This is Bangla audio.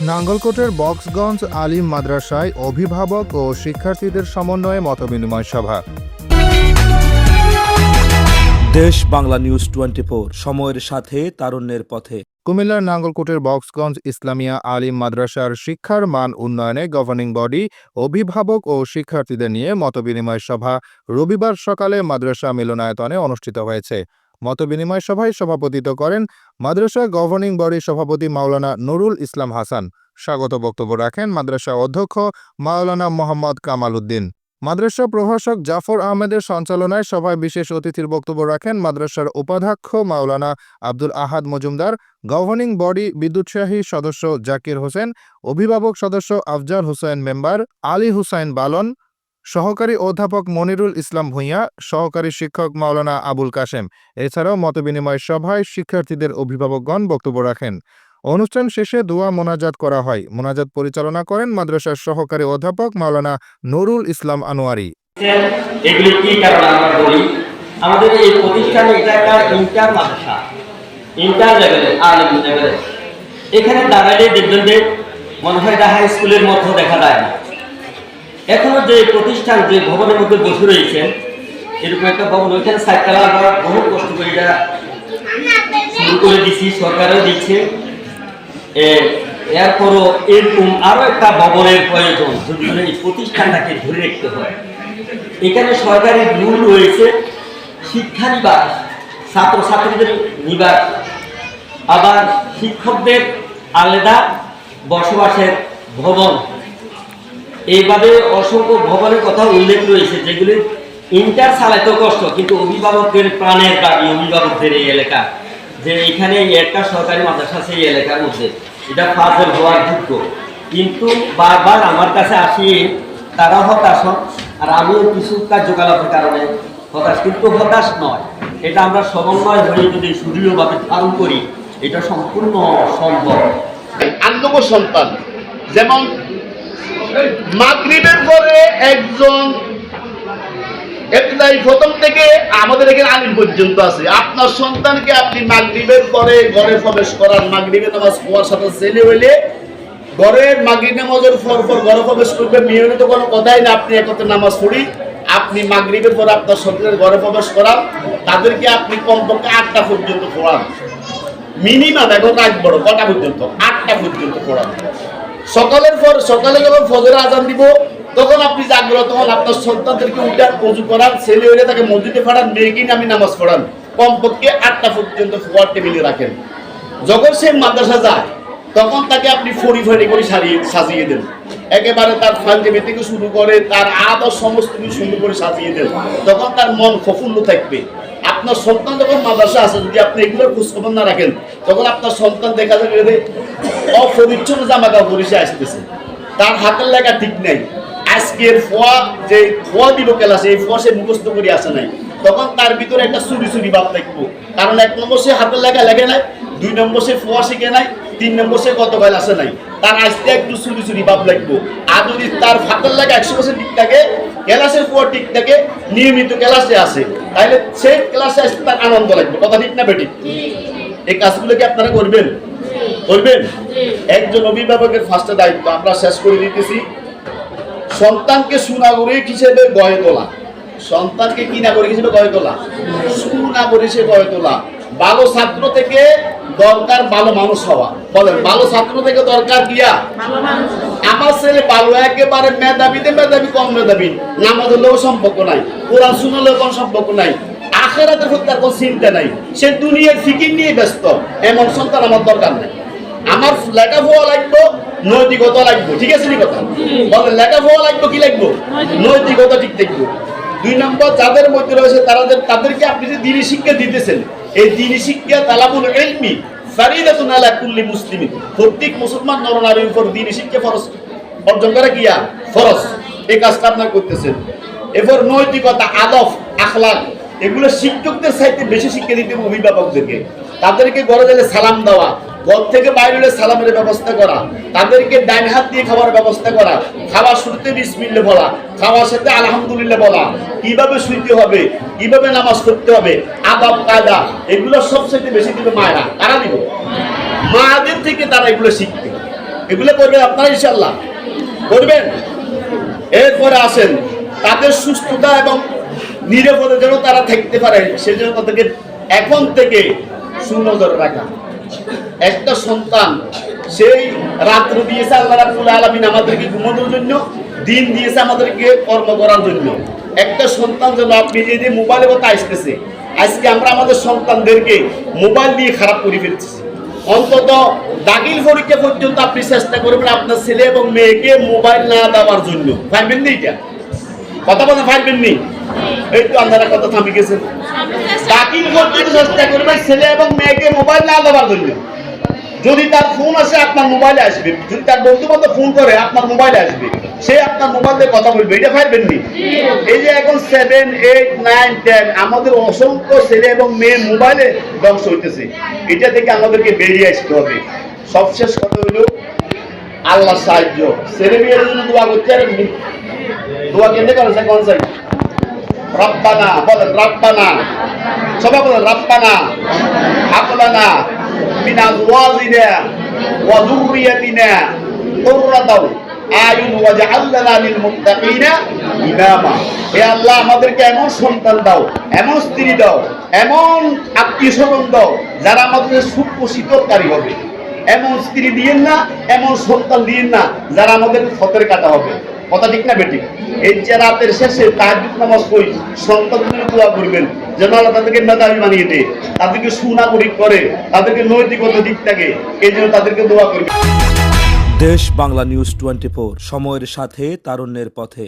নাঙ্গলকোটের বক্সগঞ্জ আলিম মাদ্রাসায় অভিভাবক ও শিক্ষার্থীদের সমন্বয়ে মতবিনিময় সভা। দেশ বাংলা নিউজ টোয়েন্টি সময়ের সাথে তারুণ্যের পথে। কুমিল্লার নাঙ্গলকোটের বক্সগঞ্জ ইসলামিয়া আলিম মাদ্রাসার শিক্ষার মান উন্নয়নে গভর্নিং বডি অভিভাবক ও শিক্ষার্থীদের নিয়ে মতবিনিময় সভা রবিবার সকালে মাদ্রাসা মিলনায়তনে অনুষ্ঠিত হয়েছে। মতবিনিময় সভায় সভাপতিত্ব করেন মাদ্রাসা গভর্নিং বডির সভাপতি মাওলানা নুরুল ইসলাম হাসান। স্বাগত বক্তব্য রাখেন মাদ্রাসা অধ্যক্ষ মাওলানা মোহাম্মদ কামাল উদ্দিন মাদ্রাসা প্রভাষক জাফর আহমেদের সঞ্চালনায় সভায় বিশেষ অতিথির বক্তব্য রাখেন মাদ্রাসার উপাধ্যক্ষ মাওলানা আব্দুল আহাদ মজুমদার, গভর্নিং বডি বিদ্যুৎসাহী সদস্য জাকির হোসেন, অভিভাবক সদস্য আফজাল হোসেন মেম্বার, আলী হুসাইন বালন সহকারী অধ্যাপক মনিরুল ইসলাম ভূঁইয়া, সহকারী শিক্ষক মাওলানা আবুল কাশেম। এছাড়াও মতবিনিময় সভায় শিক্ষার্থীদের অভিভাবকগণ বক্তব্য রাখেন। অনুষ্ঠান শেষে দোয়া মোনাজাত করা হয়। মোনাজাত পরিচালনা করেন মাদ্রাসার সহকারী অধ্যাপক মাওলানা নুরুল ইসলাম আনোয়ারি। আমাদের এই প্রতিষ্ঠানে এটা একটা ইন্টার মাদ্রাসা। ইন্টার এখানে দাঁড়ালে দেখবেন যে, মনে হয় স্কুলের দেখা যায় না। এখনও যে প্রতিষ্ঠান, যে ভবনের মধ্যে বসে রয়েছে, এরকম একটা ভবন, ওইখানে সাইকেল আমরা বহু কষ্ট করে এটা শুরু করে দিচ্ছি সরকারও দিচ্ছে। এরপরও এরকম আরও একটা ভবনের প্রয়োজন, যদি এই প্রতিষ্ঠানটাকে ধরে রাখতে হয়। এখানে সরকারি রুল রয়েছে, শিক্ষা নিবাস ছাত্র ছাত্রীদের নিবাস, আবার শিক্ষকদের আলাদা বসবাসের ভবন। এইভাবে অসংখ্য ভবনের কথা উল্লেখ রয়েছে, যেগুলি ইন্টার চালাইতেও কষ্ট, কিন্তু অভিভাবকদের প্রাণের দাবি, অভিভাবকদের এই এলাকা, যে এখানে একটা সরকারি মাদ্রাসা আছে এই এলাকার মধ্যে। এটা ফাজল হওয়ার যোগ্য। কিন্তু বারবার আমার কাছে আসি, তারা হতাশ হন, আর আমিও কিছু কার্যকলাপের কারণে হতাশ, কিন্তু হতাশ নয়। এটা আমরা সমন্বয় হয়ে যদি সুদৃঢ়ভাবে ধারণ করি, এটা সম্পূর্ণ সম্ভব। আন্দব সন্তান, যেমন মাগরিবের পরে একজন একলাই প্রথম থেকে আমাদের এখানে আলিম পর্যন্ত আছে। আপনার সন্তানকে আপনি মাগরিবের পরে ঘরে প্রবেশ করার মাগরিবে নামাজ পড়ার সাথে ছেলে হইলে ঘরের মাগরিব নামাজের পর পর ঘরে প্রবেশ করবে। নিয়মিত কোনো কথাই না, আপনি একত্রে নামাজ পড়ি। আপনি মাগরিবের পর আপনার সন্তানের ঘরে প্রবেশ করান। তাদেরকে আপনি কমপক্ষে আটটা পর্যন্ত পড়ান। মিনিমাম এখন রাত বড়, কটা পর্যন্ত? আটটা পর্যন্ত পড়ান। সকালের পর সকালে যখন ফজর আজান দিব, তখন আপনি জাগ্রত হন, আপনার সন্তানদেরকে উঠান উজু করান, ছেলে হইলে তাকে মসজিদে পড়ান মেয়েকে নামি নামাজ পড়ান। কমপক্ষে আটটা পর্যন্ত ফোয়ার টেবিলে রাখেন। যখন সে মাদ্রাসা যায়, তখন তাকে আপনি ফড়ি ফড়ি করে সারিয়ে, সাজিয়ে দেন। একেবারে তার ফাঞ্জেবি থেকে শুরু করে তার আদর সমস্ত কিছু সুন্দর করে সাজিয়ে দেন। তখন তার মন প্রফুল্ল থাকবে। আপনার সন্তান যখন মাদ্রাসা আছে, যদি আপনি এগুলোর খোঁজখবর না রাখেন, তখন আপনার সন্তান দেখা যাবে অপরিচ্ছন্ন জামা কাপড় পরে সে আসতেছে। তার হাতের লেখা ঠিক নাই। আজকের ফোয়া যে ফোয়া দিব ক্লাসে এই ফোয়া সে মুখস্থ করে আসে নাই। তখন তার ভিতরে একটা চুরি চুরি ভাব থাকব। কারণ এক নম্বর সে হাতের লেখা লেখে নাই দুই নম্বর সে ফোয়া শিখে নাই তিন নম্বর সে গতকাল আসে নাই। তার আসতে একটু চুরি চুরি ভাব লাগবো। আর যদি তার হাতের লেখা একশো বছর ঠিক থাকে ক্লাসের ফোয়া ঠিক থাকে নিয়মিত ক্লাসে আসে তাহলে সেই ক্লাসে আসতে তার আনন্দ লাগবে। কথা ঠিক না বেটি এই কাজগুলো কি আপনারা করবেন? করবেন একজন অভিভাবকের ফার্স্টে দায়িত্ব আমরা শেষ করে দিতেছি। সন্তানকে সুনাগরিক হিসেবে গড়ে তোলা। সন্তানকে কি নাগরিক হিসেবে গড়ে তোলা? সুনাগরিক হিসেবে গড়ে তোলা। ভালো ছাত্র থেকে দরকার ভালো মানুষ হওয়া। বলেন ভালো ছাত্র থেকে দরকার দিয়া আমার ছেলে ভালো একেবারে মেধাবীতে মেধাবী কম মেধাবী। নামাজ হলেও সম্পর্ক নাই কোরআন শুনলেও কোনো সম্পর্ক নাই। আখেরাতের প্রতি তার কোনো চিন্তা নাই। সে দুনিয়ার ফিকির নিয়ে ব্যস্ত। এমন সন্তান আমার দরকার নাই। আমার লেখাপড়া লাগবো, নৈতিকতা লাগবো। ঠিক আছে কথা? বলেন, লেখাপড়া লাগবো, কি লাগবো? নৈতিকতা ঠিক থাকব। দুই নম্বর, যাদের মধ্যে রয়েছে তারা তাদেরকে আপনি যে দিনী শিক্ষা দিতেছেন, এই দিনী শিক্ষা তালাবুল এলমি ফারিদাতুন আলা কুল্লি প্রত্যেক মুসলমান নরনারীর উপর দিনী শিক্ষা ফরজ। অর্জন করা কিয়া ফরজ। এই কাজটা আপনার করতেছেন। এরপর নৈতিকতা, আদব, আখলাক, এগুলো শিক্ষকদের সাইতে বেশি শিক্ষা দিতে অভিভাবকদেরকে। তাদেরকে ঘরে গেলে সালাম দেওয়া ঘর থেকে বাইরে হলে সালামের ব্যবস্থা করা, তাদেরকে ডাইন হাত দিয়ে খাওয়ার ব্যবস্থা করা, খাওয়ার শুরুতে বিসমিল্লা বলা, খাওয়ার সাথে আলহামদুলিল্লাহ বলা, কীভাবে শুইতে হবে, কীভাবে নামাজ করতে হবে, আদাব, কায়দা, এগুলো সবচেয়ে বেশি দিবে মায়েরা। কারা দিব? মাদের থেকে তারা এগুলো শিখতে এগুলো করবেন আপনারা ইনশাল্লাহ করবেন? এরপরে আসেন, তাদের সুস্থতা এবং নিরাপদে যেন তারা থাকতে পারে, সেজন্য তাদেরকে এখন থেকে সুনজর রাখা। একটা সন্তান, সেই রাত্র দিয়েছে আল্লাহ রাব্বুল আলামিন আমাদেরকে ঘুমানোর জন্য, দিন দিয়েছে আমাদেরকে কর্ম করার জন্য। একটা সন্তান যেন আপনি এই যে মোবাইলে কথা আসতেছে, আজকে আমরা আমাদের সন্তানদেরকে মোবাইল দিয়ে খারাপ করে ফেলছি অন্তত দাখিল পরীক্ষা পর্যন্ত আপনি চেষ্টা করবেন আপনার ছেলে এবং মেয়েকে মোবাইল না দেওয়ার জন্য। পারবেন না এটা? কথা বলতে পারবেন নি? এই তো আপনারা কথা থামি গেছেন দাখিল পর্যন্ত চেষ্টা করবেন ছেলে এবং মেয়েকে মোবাইল না দেওয়ার জন্য। যদি তার ফোন আসে, আপনার মোবাইলে আসবে। যদি তার বন্ধু বান্ধব ফোন করে, আপনার মোবাইলে আসবে। সে আপনার মোবাইল কথা বলবে। এটা পারবেন নি? এই যে এখন সেভেন এইট নাইন টেন আমাদের অসংখ্য ছেলে এবং মেয়ে মোবাইলে ধ্বংস হইতেছে। এটা থেকে আমাদেরকে বেরিয়ে আসতে হবে। সবশেষ কথা হলো আল্লাহ সাহায্য। ছেলে মেয়ের জন্য দোয়া করতে আর। দোয়া কেন্দ্রে করেছে কোন সাইড রব্বানা, বলেন রব্বানা। সবাই বলেন রব্বানা। হাবলানা আজওয়াজিনা ওয়া যুররিয়াতিনা কুররাতাও আয়ুন ওয়াজআলনা লিল মুত্তাকিনা ইমামা। হে আল্লাহ, আমাদেরকে এমন সন্তান দাও, এমন স্ত্রী দাও, এমন আত্মীয় স্বজন দাও যারা আমাদের শীতলকারী হবে। এমন স্ত্রী দিয়েন না, এমন সন্তান দিয়েন না যারা আমাদের ফতের কাটা হবে। কথা ঠিক না বেটি এই যে রাতের শেষে তাহাজুদ নামাজ পড়ি, সন্তানদের দোয়া করবেন, যেন আল্লাহ তাদেরকে মেধাবী বানিয়ে দেয়, তাদেরকে সুনাগরিক করে, তাদেরকে নৈতিকতা দিক থাকে, এই জন্য তাদেরকে দোয়া করবে দেশ বাংলা নিউজ টোয়েন্টি সময়ের সাথে, তারুণ্যের পথে।